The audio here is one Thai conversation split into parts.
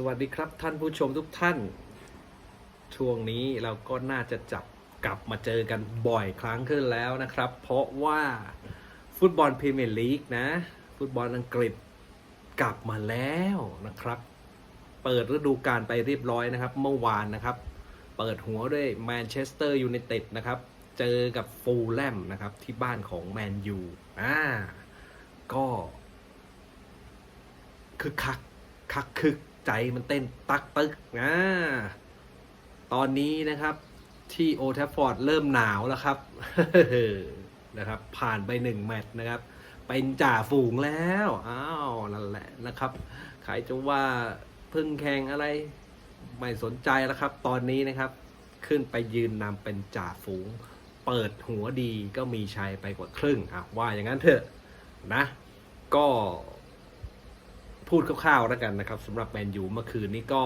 สวัสดีครับท่านผู้ชมทุกท่าน ช่วงนี้เราก็น่าจะจับกลับมาเจอกันบ่อยครั้งขึ้นแล้วนะครับ เพราะว่าฟุตบอลพรีเมียร์ลีกนะ ฟุตบอลอังกฤษกลับมาแล้วนะครับ เปิดฤดูกาลไปเรียบร้อยนะครับ เมื่อวานนะครับ เปิดหัวด้วยแมนเชสเตอร์ยูไนเต็ดนะครับ เจอกับฟูลแลมนะครับที่บ้านของแมนยูอ่าก็คึกคักคักคึก ใจมันเต้นตักตึกนะตอนนี้นะครับ ที่โอทัฟฟอร์ดเริ่มหนาวแล้วครับนะครับ ผ่านไปหนึ่งแมตช์นะครับ เป็นจ่าฝูงแล้วอ้าวนั่นแหละนะครับ ใครจะว่าเพึ่งแข่งอะไร ไม่สนใจแล้วครับ ตอนนี้นะครับ ขึ้นไปยืนนำเป็นจ่าฝูง เปิดหัวดีก็มีชัยไปกว่าครึ่งอะว่าอย่างนั้นเถอะนะ ก็ พูดคร่าวๆแล้วกันนะครับสำหรับแมนยูเมื่อคืนนี้ก็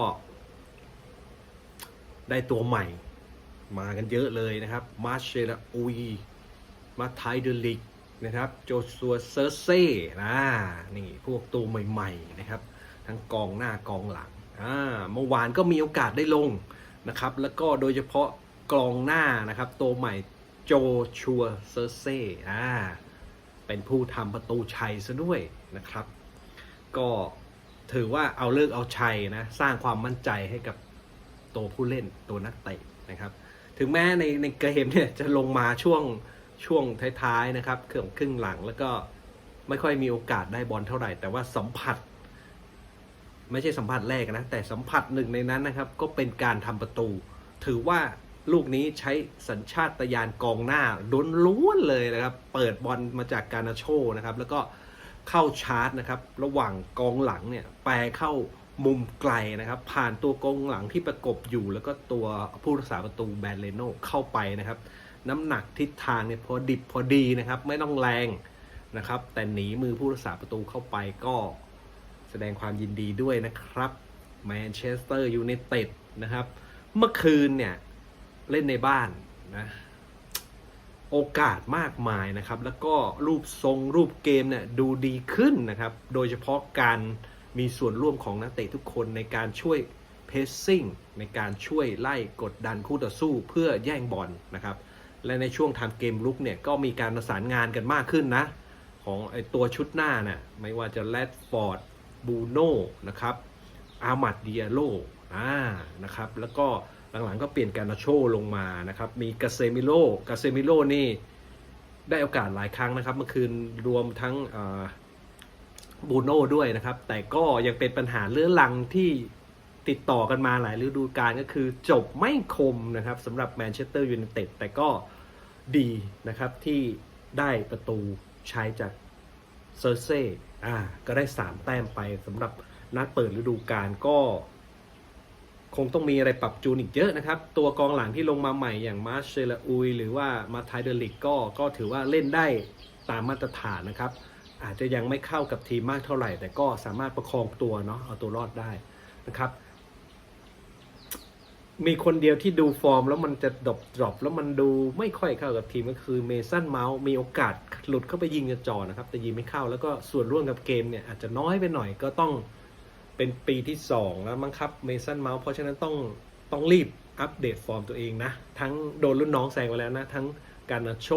ได้ตัวใหม่ มากันเยอะเลยนะครับ มาเชลอุยมาไทเดลิกนะครับ โจซัวเซอร์เซ่นะนี่พวกตัวใหม่ๆนะครับ ทั้งกองหน้ากองหลังอ่าเมื่อวานก็มีโอกาสได้ลงนะครับ แล้วก็โดยเฉพาะกองหน้านะครับ ตัวใหม่โจชัวเซอร์เซ่อ่าเป็นผู้ทำประตูชัยซะด้วยนะครับ ก็ถือว่าเอาเลิกเอาชัยนะสร้างความมั่นใจให้กับตัวผู้เล่นตัวนักเตะนะครับ ถึงแม้ในในเกมเนี่ยจะลงมาช่วงช่วงท้ายๆนะครับเครื่องครึ่งหลังแล้วก็ไม่ค่อยมีโอกาสได้บอลเท่าไหร่ แต่ว่าสัมผัส ไม่ใช่สัมผัสแรกนะ แต่สัมผัสหนึ่งในนั้นนะครับ ก็เป็นการทำประตู ถือว่าลูกนี้ใช้สัญชาตญาณกองหน้าล้วนๆเลยนะครับ เปิดบอลมาจากการนาโชนะครับ แล้วก็ เข้าชาร์จนะครับ ระหว่างกองหลังเนี่ยแปรเข้ามุมไกลนะครับ ผ่านตัวกองหลังที่ประกบอยู่ แล้วก็ตัวผู้รักษาประตูแบรนเลโนเข้าไปนะครับ น้ำหนักทิศทางเนี่ยพอดิบพอดีนะครับ ไม่ต้องแรงนะครับ แต่หนีมือผู้รักษาประตูเข้าไปก็แสดงความยินดีด้วยนะครับแมนเชสเตอร์ยูไนเต็ดนะครับ เมื่อคืนเนี่ย เล่นในบ้านนะ โอกาสมากมายนะครับ แล้วก็รูปทรงรูปเกมเนี่ยดูดีขึ้นนะครับ โดยเฉพาะการมีส่วนร่วมของนักเตะทุกคนในการช่วยเพสซิ่งในการช่วยไล่กดดันคู่ต่อสู้เพื่อแย่งบอลนะครับ และในช่วงทำเกมลุกเนี่ยก็มีการประสานงานกันมากขึ้นนะ ของไอตัวชุดหน้าน่ะไม่ว่าจะแรดฟอร์ดบูโน่นะครับอามัดเดียโลอ่านะครับ แล้วก็ หลังๆก็เปลี่ยนการนาโชลงมานะครับ มีกาเซมิโลกาเซมิโลนี่ได้โอกาสหลายครั้งนะครับ เมื่อคืนรวมทั้งบูโน่ด้วยนะครับ แต่ก็ยังเป็นปัญหาเรื้อรังที่ติดต่อกันมาหลายฤดูกาลก็คือจบไม่คมนะครับสำหรับแมนเชสเตอร์ยูไนเต็ดแต่ก็ดีนะครับที่ได้ประตูใช้จากเซอร์เซ่อ่าก็ได้ 3 แต้มไปสำหรับนัดเปิดฤดูกาลก็ คงต้องมีอะไรปรับจูนอีกเยอะนะครับ ตัวกองหลังที่ลงมาใหม่อย่างมาเชลอุย หรือว่ามาไทเดลิกก็ก็ถือว่าเล่นได้ตามมาตรฐานนะครับ อาจจะยังไม่เข้ากับทีมมากเท่าไหร่ แต่ก็สามารถประคองตัวเนาะเอาตัวรอดได้นะครับ มีคนเดียวที่ดูฟอร์ม แล้วมันจะดรอปดรอปแล้วมันดูไม่ค่อยเข้ากับทีมก็คือเมสันเมาส์มีโอกาสหลุดเข้าไปยิงกระจอนะครับ แต่ยิงไม่เข้าแล้วก็ส่วนร่วมกับเกมเนี่ยอาจจะน้อยไปหน่อยก็ต้อง เป็นปีที่ 2 แล้วมั้งครับเมสันเมาส์เพราะฉะนั้นต้องต้องรีบอัปเดตฟอร์มตัวเองนะ ทั้งโดนรุ่นน้องแซงไปแล้วนะ ทั้งการนาโช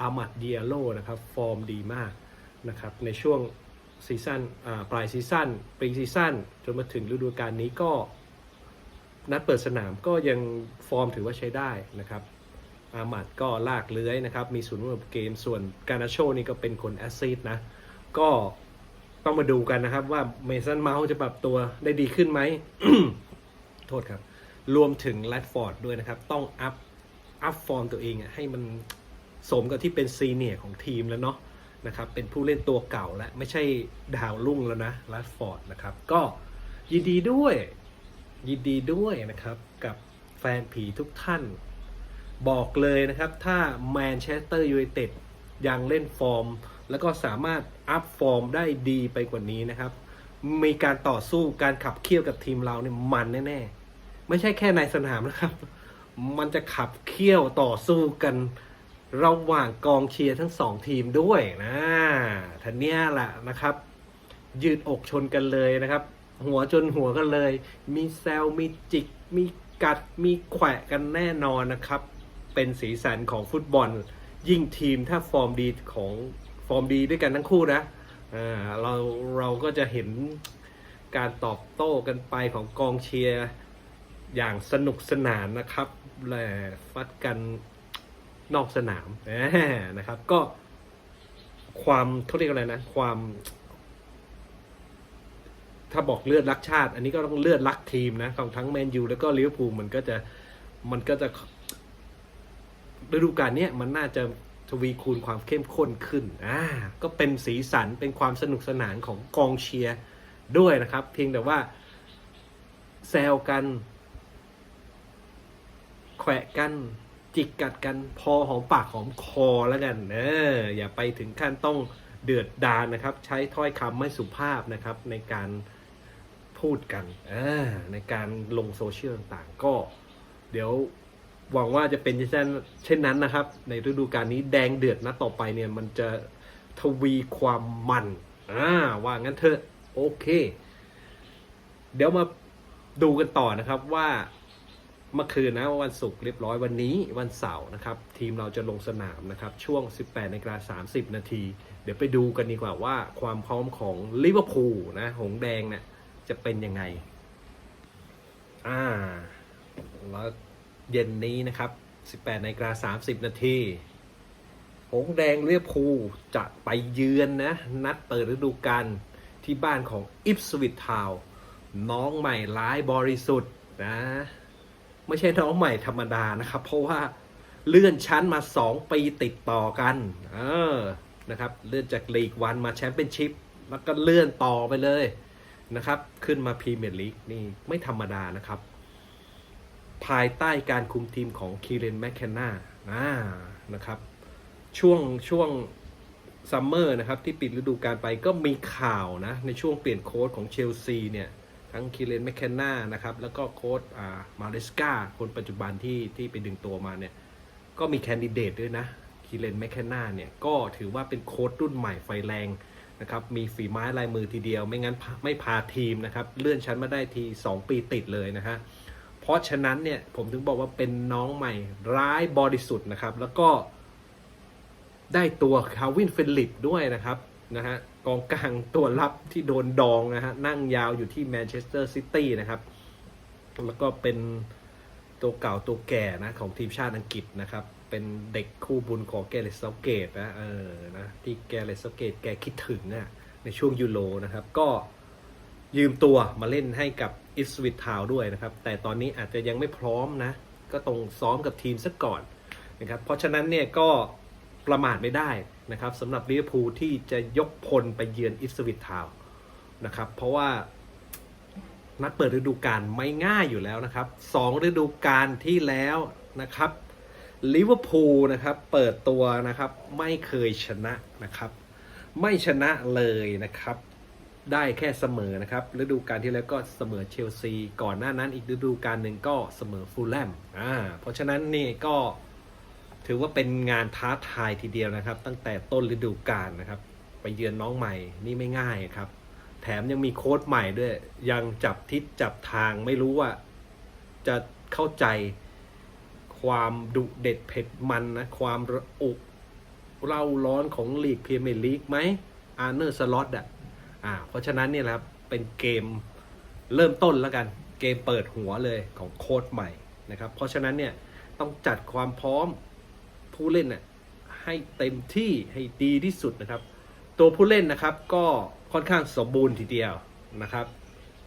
อามัดเดียโลนะครับ ฟอร์มดีมากนะครับ ในช่วงซีซั่นอ่าปลายซีซั่นปรีซีซั่นจนมาถึงฤดูกาลนี้ก็ นัดเปิดสนามก็ยังฟอร์มถือว่าใช้ได้นะครับ อามัดก็ลากเลื้อยนะครับ มีส่วนร่วมกับเกมส่วนการนาโชนี่ก็เป็นคนแอซซิดนะ ก็ ต้องมาดูกันนะครับ ว่าเมสันเมาส์จะปรับตัวได้ดีขึ้นไหมโทษครับ รวมถึงแรดฟอร์ดด้วยนะครับ ต้องอัพอัพฟอร์มตัวเองให้มันสมกับที่เป็นซีเนียของทีมแล้วเนาะนะครับ เป็นผู้เล่นตัวเก่าแล้วไม่ใช่ดาวรุ่งแล้วนะแรดฟอร์ดนะครับ ก็ยินดีด้วย ยินดีด้วยนะครับ กับแฟนผีทุกท่าน บอกเลยนะครับ ถ้าแมนเชสเตอร์ยูไนเต็ดยังเล่นฟอร์ม แล้วก็สามารถอัพฟอร์มได้ดีไปกว่านี้นะครับ มีการต่อสู้การขับเคี่ยวกับทีมเราเนี่ยมันแน่ๆ ไม่ใช่แค่ในสนามนะครับ มันจะขับเคี่ยวต่อสู้กันระหว่างกองเชียร์ทั้งสองทีมด้วยนะท่านเนี้ยแหละนะครับ ยืดอกชนกันเลยนะครับ หัวจนหัวกันเลย มีแซลมีจิก มีกัด มีแขวะกันแน่นอนนะครับ เป็นสีสันของฟุตบอล ยิ่งทีมถ้าฟอร์มดีของ ฟอร์มดีด้วยกันทั้งคู่นะเราเราก็จะเห็นการตอบโต้กันไปของกองเชียร์อย่างสนุกสนานนะครับแหละฟัดกันนอกสนามนะครับ ก็ความเขาเรียกอะไรนะ ความ ถ้าบอกเลือดรักชาติ อันนี้ก็ต้องเลือดรักทีมนะของทั้งแมนยูแล้วก็ลิเวอร์พูลมันก็จะมันก็จะฤดูกาลนี้มันน่าจะ ทวีคูณความเข้มข้นขึ้นอ่าก็เป็นสีสันเป็นความสนุกสนานของกองเชียร์ด้วยนะครับ เพียงแต่ว่าแซวกัน แขวะกัน จิกกัดกันพอหอมปากหอมคอแล้วกันเอออย่าไปถึงขั้นต้องเดือดดานนะครับ ใช้ถ้อยคำไม่สุภาพนะครับ ในการพูดกันออในการลงโซเชียลต่างๆ ก็เดี๋ยว หวังว่าจะเป็นเช่นเช่นนั้นนะครับ ในฤดูกาลนี้แดงเดือดนะต่อไปเนี่ยมันจะทวีความมันอ่าว่างั้นเถอะโอเค เดี๋ยวมาดูกันต่อนะครับว่าเมื่อคืนนะวันศุกร์เรียบร้อยวันนี้วันเสาร์นะครับ ทีมเราจะลงสนามนะครับ ช่วง 18นาฬิกา30 นาที เดี๋ยวไปดูกันดีกว่าว่าความพร้อมของลิเวอร์พูลนะหงแดงเนี่ยจะเป็นยังไง อ่าแล้ว เย็นนี้นะครับ 18นาฬิกา30 นาทีหงแดงเรียบพูจะไปเยือนนะ นัดเปิดฤดูกาลที่บ้านของอิฟสวิตทาวน้องใหม่ร้ายบริสุทธิ์นะ ไม่ใช่น้องใหม่ธรรมดานะครับ เพราะว่าเลื่อนชั้นมา 2 ปีติดต่อกัน เออ นะครับ เลื่อนจากลีกวันมาแชมเปี้ยนชิพ แล้วก็เลื่อนต่อไปเลยนะครับ ขึ้นมาพรีเมียร์ลีกนี่ไม่ธรรมดานะครับ ภายใต้การคุมทีมของคีเรนแมคเคนนานะครับ ช่วงช่วงซัมเมอร์นะครับที่ปิดฤดูกาลไปก็มีข่าวนะ ในช่วงเปลี่ยนโค้ชของเชลซีเนี่ยทั้งคีเรนแมคเคนนานะครับ แล้วก็โค้ชอ่ามาเรสกาคนปัจจุบันที่ที่ไปดึงตัวมาเนี่ย ก็มีแคนดิเดตด้วยนะคีเรนแมคเคนนาเนี่ย ก็ถือว่าเป็นโค้ชรุ่นใหม่ไฟแรงนะครับ มีฝีไม้ลายมือทีเดียว ไม่งั้นไม่พาทีมนะครับ เลื่อนชั้นมาได้ที 2 ปีติดเลยนะฮะ ราะฉะนั้นเนี่ยผมถึงบอกว่าเป็นน้องใหม่ร้ายบริสุทธิ์นะครับ แล้วก็ได้ตัวคาวินเฟลลิปด้วยนะครับนะฮะกองกลางตัวรับที่โดนดองนะฮะนั่งยาวอยู่ที่แมนเชสเตอร์ซิตี้นะครับ แล้วก็เป็นตัวเก่าตัวแก่นะของทีมชาติอังกฤษนะครับ เป็นเด็กคู่บุญของแกเรตเซเกตนะเออนะที่แกเรตเซเกตแกคิดถึงนะในช่วงยูโรนะครับ ก็ยืมตัวมาเล่นให้กับ อิสวิตทาวด้วยนะครับ แต่ตอนนี้อาจจะยังไม่พร้อมนะ ก็ต้องซ้อมกับทีมซะก่อนนะครับ เพราะฉะนั้นเนี่ยก็ประมาทไม่ได้นะครับสำหรับลิเวอร์พูลที่จะยกพลไปเยือนอิสวิตทาวนะครับ เพราะว่านัดเปิดฤดูกาลไม่ง่ายอยู่แล้วนะครับสองฤดูกาลที่แล้วนะครับลิเวอร์พูลนะครับเปิดตัวนะครับไม่เคยชนะนะครับ ไม่ชนะเลยนะครับ ได้แค่เสมอนะครับฤดูกาลที่แล้วก็เสมอเชลซี ก่อนหน้านั้นอีกฤดูกาลหนึ่งก็เสมอฟูลแลมอ่าเพราะฉะนั้นนี่ก็ถือว่าเป็นงานท้าทายทีเดียวนะครับ ตั้งแต่ต้นฤดูกาลนะครับ ไปเยือนน้องใหม่นี่ไม่ง่ายครับ แถมยังมีโค้ดใหม่ด้วย ยังจับทิศจับทางไม่รู้ว่า จะเข้าใจความดุเด็ดเผ็ดมันนะ ความระอุเร่าร้อนของลีกพรีเมียร์ลีกไหมอาร์เนอร์สล็อตอะ อ่า เพราะฉะนั้นเนี่ยนะครับเป็นเกมเริ่มต้นแล้วกัน เกมเปิดหัวเลยของโค้ดใหม่นะครับ เพราะฉะนั้นเนี่ยต้องจัดความพร้อมผู้เล่นน่ะให้เต็มที่ให้ดีที่สุดนะครับ ตัวผู้เล่นนะครับก็ค่อนข้างสมบูรณ์ทีเดียวนะครับ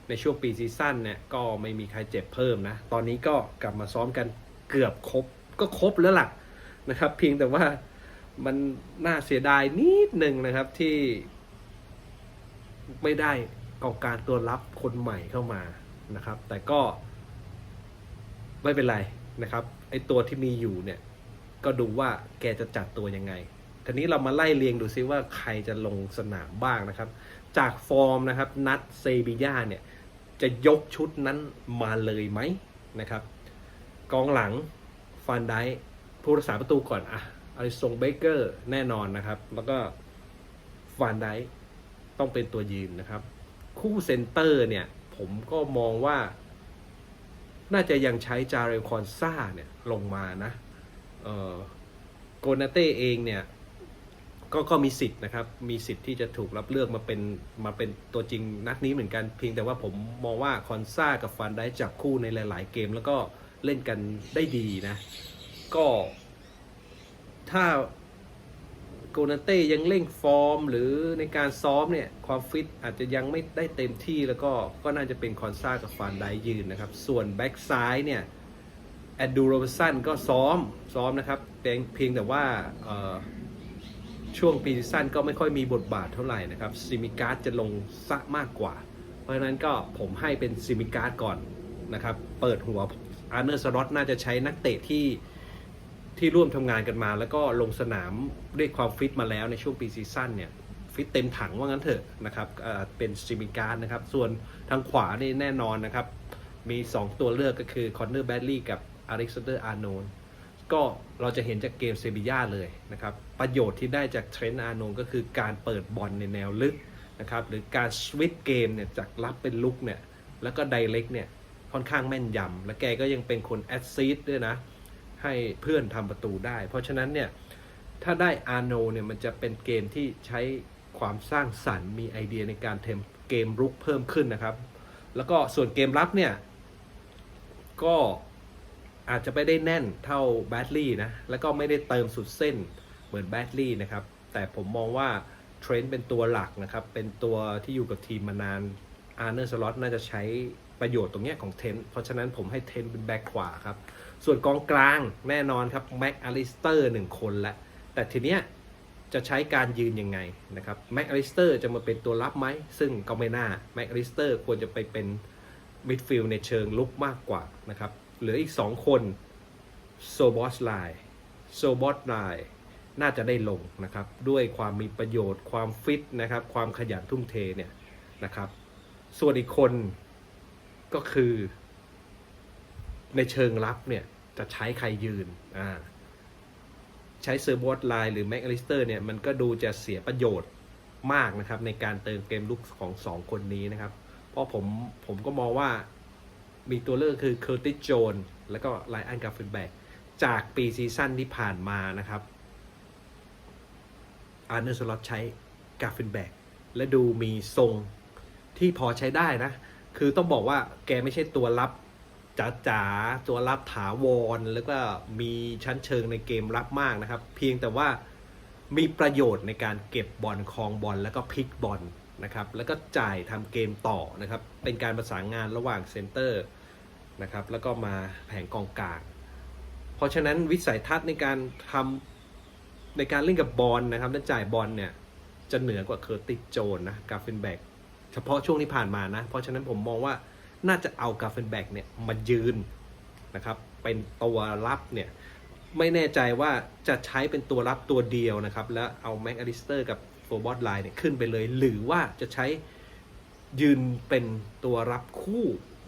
ในช่วงปีซีซั่นเนี่ยก็ไม่มีใครเจ็บเพิ่มนะ ตอนนี้ก็กลับมาซ้อมกันเกือบครบก็ครบแล้วล่ะนะครับ เพียงแต่ว่ามันน่าเสียดายนิดหนึ่งนะครับที่ ไม่ได้กองการตัวรับคนใหม่เข้ามานะครับ แต่ก็ไม่เป็นไรนะครับไอตัวที่มีอยู่เนี่ยก็ดูว่าแกจะจัดตัวยังไงทีนี้เรามาไล่เรียงดูซิว่าใครจะลงสนามบ้างนะครับ จากฟอร์มนะครับนัดเซบีย่าเนี่ยจะยกชุดนั้นมาเลยไหมนะครับ กองหลังฟันไดผู้รักษาประตูก่อนอะอลิซงเบเกอร์แน่นอนนะครับ แล้วก็ฟันได ต้องเป็นตัวยืนนะครับ คู่เซนเตอร์เนี่ย ผมก็มองว่า น่าจะยังใช้จาเรลคอนซาเนี่ยลงมานะโกนาเต้เองเนี่ยก็ก็มีสิทธิ์นะครับ มีสิทธิ์ที่จะถูกรับเลือกมาเป็นมาเป็นตัวจริงนัดนี้เหมือนกันเพียงแต่ว่าผมมองว่าคอนซากับฟันได้จับคู่ในหลาย ๆ เกมแล้วก็เล่นกันได้ดีนะ ก็ถ้า โกนาเต้ยังเร่งฟอร์ม หรือในการซ้อมเนี่ยความฟิตอาจจะยังไม่ได้เต็มที่แล้วก็ก็น่าจะเป็นคอนซากับฟันไดยืนนะครับ ส่วนแบ็กซ้ายเนี่ยแอดดูโรบสันก็ซ้อมซ้อมนะครับเพียงเพียงแต่ว่าช่วงปีซีซั่นก็ไม่ค่อยมีบทบาทเท่าไหร่นะครับซิมิการ์ดจะลงซะมากกว่า เพราะฉะนั้นก็ผมให้เป็นซิมิการ์ดก่อนนะครับ เปิดหัวอาร์เนอร์สล็อตน่าจะใช้นักเตะที่ ที่ร่วมทำงานกันมา แล้วก็ลงสนามด้วยความฟิตมาแล้วในช่วงปีซีซั่นเนี่ยฟิตเต็มถังว่างั้นเถอะนะครับเป็นซิมิการ์นะครับ ส่วนทางขวานี่แน่นอนนะครับ มี 2 ตัวเลือกก็คือคอนเนอร์แบดลีย์กับอเล็กซานเดอร์อาร์โนนก็เราจะเห็นจากเกมเซบีย่าเลยนะครับ ประโยชน์ที่ได้จากเทรนต์อาร์โนนก็คือการเปิดบอลในแนวลึกนะครับหรือการสวิตช์เกมเนี่ยจากรับเป็นลุกเนี่ยแล้วก็ไดเ c กเนี่ยค่อนข้างแม่นยำและแกก็ยังเป็นคนแอดซีดด้วยนะ ให้เพื่อนทำประตูได้ เพราะฉะนั้นเนี่ยถ้าได้อาร์โนเนี่ยมันจะเป็นเกมที่ใช้ความสร้างสรรค์มีไอเดียในการเทมเกมรุกเพิ่มขึ้นนะครับ แล้วก็ส่วนเกมรับเนี่ยก็อาจจะไม่ได้แน่นเท่าแบดลี่นะ แล้วก็ไม่ได้เติมสุดเส้นเหมือนแบดลี่นะครับ แต่ผมมองว่าเทรนด์เป็นตัวหลักนะครับ เป็นตัวที่อยู่กับทีมมานานอาร์เนอร์สล็อตน่าจะใช้ประโยชน์ตรงเนี้ยของเทน เพราะฉะนั้นผมให้เทนเป็นแบ็คขวาครับ ส่วนกองกลางแน่นอนครับแม็กอลิสเตอร์หนึ่งคนละแต่ทีเนี้ยจะใช้การยืนยังไงนะครับแม็กอลิสเตอร์จะมาเป็นตัวรับไหม ซึ่งก็ไม่น่าแม็กอลิสเตอร์ควรจะไปเป็นมิดฟิลด์ในเชิงลุกมากกว่านะครับเหลืออีก 2 คนโซบอสไลโซบอสไลน่าจะได้ลงนะครับ ด้วยความมีประโยชน์ความฟิตนะครับ ความขยันทุ่มเทเนี่ยนะครับ ส่วนอีกคนก็คือ ในเชิงรับเนี่ยจะใช้ใครยืนอ่าใช้เซอร์บอสไลน์หรือแม็กอลิสเตอร์เนี่ยมันก็ดูจะเสียประโยชน์มากนะครับ ในการเติมเกมลุกของสองคนนี้นะครับ เพราะผมผมก็มองว่ามีตัวเลือกคือเคอร์ติสโจนแล้วก็ไลอันกาฟินแบกจากปีซีซั่นที่ผ่านมานะครับอาร์เนอร์สล็อตใช้กาฟินแบกและดูมีทรงที่พอใช้ได้นะ คือต้องบอกว่าแกไม่ใช่ตัวรับ จ๋าๆตัวรับถาวร แล้วก็มีชั้นเชิงในเกมรับมากนะครับ เพียงแต่ว่ามีประโยชน์ในการเก็บบอลครองบอลแล้วก็พลิกบอลนะครับ แล้วก็จ่ายทำเกมต่อนะครับ เป็นการประสานงานระหว่างเซนเตอร์นะครับ แล้วก็มาแผงกองกลาง เพราะฉะนั้นวิสัยทัศน์ในการทำในการเล่นกับบอลนะครับและจ่ายบอลเนี่ยจะเหนือกว่าเคอร์ติสโจนนะกาฟินแบกเฉพาะช่วงที่ผ่านมานะ เพราะฉะนั้นผมมองว่า น่าจะเอากาฟินแบกเนี่ยมายืนนะครับเป็นตัวรับเนี่ยไม่แน่ใจว่าจะใช้เป็นตัวรับตัวเดียวนะครับ แล้วเอาแม็กอลิสเตอร์กับโฟบอสไลน์เนี่ยขึ้นไปเลย หรือว่าจะใช้ยืนเป็นตัวรับคู่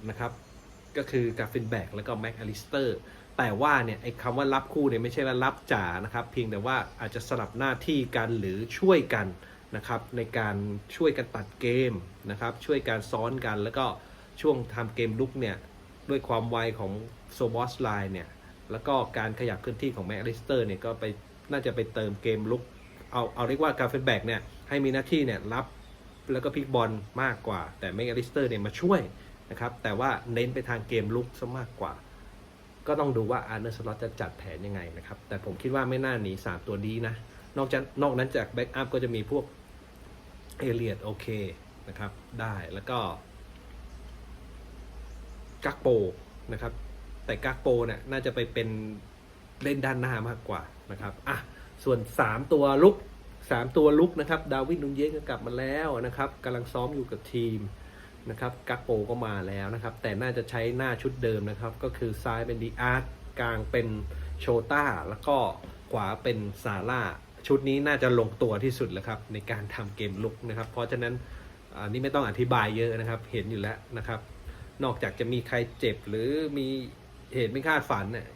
นะครับ ก็คือกาฟินแบกแล้วก็แม็กอลิสเตอร์แต่ว่าเนี่ยไอ้คำว่ารับคู่เนี่ยไม่ใช่ว่ารับจ๋านะครับ เพียงแต่ว่าอาจจะสลับหน้าที่กันหรือช่วยกันนะครับ ในการช่วยกันตัดเกมนะครับ ช่วยการซ้อนกันแล้วก็ ช่วงทำเกมลุกเนี่ยด้วยความไวของโซบอสไลน์เนี่ยแล้วก็การขยับเคลื่อนที่ของแม็กอลิสเตอร์เนี่ยก็ไปน่าจะไปเติมเกมลุกเอาเอาเรียกว่าการเฟนแบ็กเนี่ยให้มีหน้าที่เนี่ยรับแล้วก็พลิกบอลมากกว่า แต่แม็กอลิสเตอร์เนี่ยมาช่วยนะครับแต่ว่าเน้นไปทางเกมลุกซะมากกว่า ก็ต้องดูว่าอาร์เนอร์สล็อตจะจัดแผนยังไงนะครับแต่ผมคิดว่าไม่น่าหนีสามตัวดีนะนอกจากนอกนั้นจากแบ็กอัพก็จะมีพวกเอเลียดโอเคนะครับได้แล้วก็ กักโปนะครับ แต่กักโปเนี่ยน่าจะไปเป็นเล่นด้านหน้ามากกว่านะครับอะส่วน 3 ตัวลุก 3 ตัวลุกนะครับ ดาวิดนุนเยสก็กลับมาแล้วนะครับกำลังซ้อมอยู่กับทีมนะครับกักโปก็มาแล้วนะครับ แต่น่าจะใช้หน้าชุดเดิมนะครับ ก็คือซ้ายเป็นดีอาร์ตกลางเป็นโชต้า แล้วก็ขวาเป็นซาร่าชุดนี้น่าจะลงตัวที่สุดแล้วครับ ในการทำเกมลุกนะครับ เพราะฉะนั้นอันนี้ไม่ต้องอธิบายเยอะนะครับ เห็นอยู่แล้วนะครับ นอกจากจะมีใครเจ็บหรือมีเหตุไม่คาดฝันเนี่ย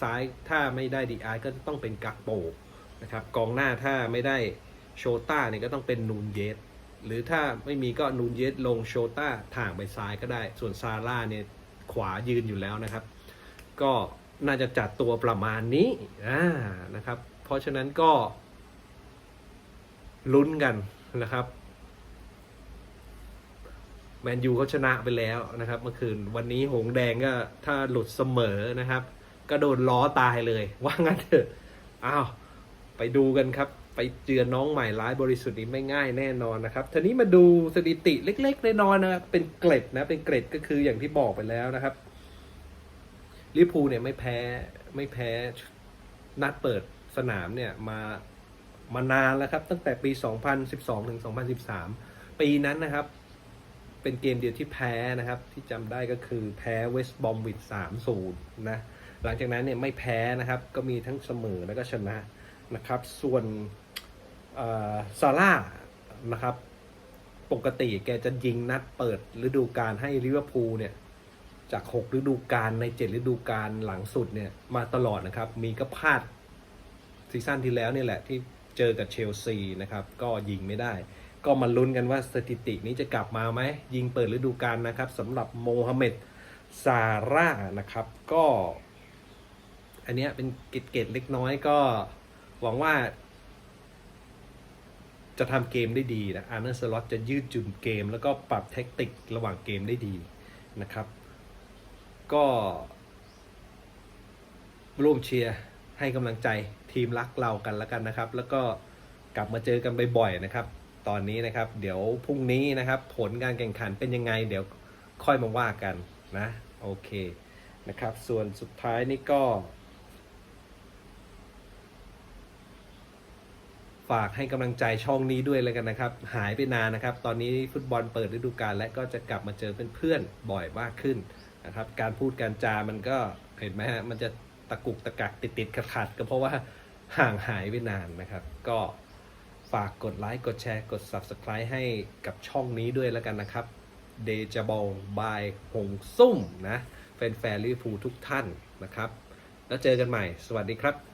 ซ้ายถ้าไม่ได้ดีอาร์ก็ต้องเป็นกักโปนะครับกองหน้าถ้าไม่ได้โชต้าเนี่ยก็ต้องเป็นนูนเยสหรือถ้าไม่มีก็นูนเยสลงโชต้าถ่างไปซ้ายก็ได้ ส่วนซาร่าเนี่ยขวายืนอยู่แล้วนะครับ ก็น่าจะจัดตัวประมาณนี้อ่านะครับ เพราะฉะนั้นก็ลุ้นกันนะครับ แมนยูเขาชนะไปแล้วนะครับเมื่อคืนวันนี้หงแดงก็ถ้าหลุดเสมอนะครับ ก็โดนล้อตายเลย ว่างั้นเถอะอ้าวไปดูกันครับ ไปเจือน้องใหม่ร้ายบริสุทธิ์นี้ไม่ง่ายแน่นอนนะครับทีนี้มาดูสถิติเล็กๆน้อยๆนะเป็นเกร็ดนะเป็นเกร็ดก็คืออย่างที่บอกไปแล้วนะครับลิพูเนี่ยไม่แพ้ไม่แพ้นัดเปิดสนามเนี่ยมามานานแล้วครับ ตั้งแต่ปี 2012 ถึง 2013 ปีนั้นนะครับ เป็นเกมเดียวที่แพ้นะครับ ที่จำได้ก็คือแพ้เวสต์บอมวิด3-0นะหลังจากนั้นเนี่ยไม่แพ้นะครับ ก็มีทั้งเสมอแล้วก็ชนะนะครับ ส่วนซาร่านะครับ ปกติแกจะยิงนัดเปิดฤดูกาลให้ลิเวอร์พูลเนี่ยจาก 6 ฤดูกาลใน 7 ฤดูกาลหลังสุดเนี่ยมาตลอดนะครับ มีก็พลาดซีซั่นที่แล้วเนี่ยแหละที่เจอกับเชลซีนะครับ ก็ยิงไม่ได้ ก็มาลุ้นกันว่าสถิตินี้จะกลับมาไหม ยิงเปิดฤดูกาลนะครับสำหรับโมฮัมเหม็ดซาร่านะครับ ก็ อันเนี้ยเป็นเกตๆเล็กน้อยก็หวังว่า จะทำเกมได้ดีนะอาร์เนอร์สล็อตจะยืดหยุ่นเกม แล้วก็ปรับแท็กติกระหว่างเกมได้ดีนะครับ ก็ร่วมเชียร์ให้กำลังใจทีมรักเรากันแล้วกันนะครับ แล้วก็กลับมาเจอกันบ่อยๆนะครับ ตอนนี้นะครับ เดี๋ยวพรุ่งนี้นะครับ ผลการแข่งขันเป็นยังไง เดี๋ยวค่อยมาว่ากันนะโอเคนะครับ ส่วนสุดท้ายนี่ก็ ฝากให้กำลังใจช่องนี้ด้วยเลยกันนะครับ หายไปนานนะครับ ตอนนี้ฟุตบอลเปิดฤดูกาลและก็จะกลับมาเจอเพื่อนๆบ่อยมากขึ้นนะครับ การพูดการจามันก็เห็นไหมฮะมันจะตะกุกตะกักติดติดขัดขัดๆก็เพราะว่าห่างหายไปนานนะครับ ก็ ฝากกดไลค์กดแชร์กด Subscribe ให้กับช่องนี้ด้วยแล้วกันนะครับเดจบอลบายหงซุ่มนะแฟนๆลิเวอร์พูลทุกท่านนะครับ แล้วเจอกันใหม่ สวัสดีครับ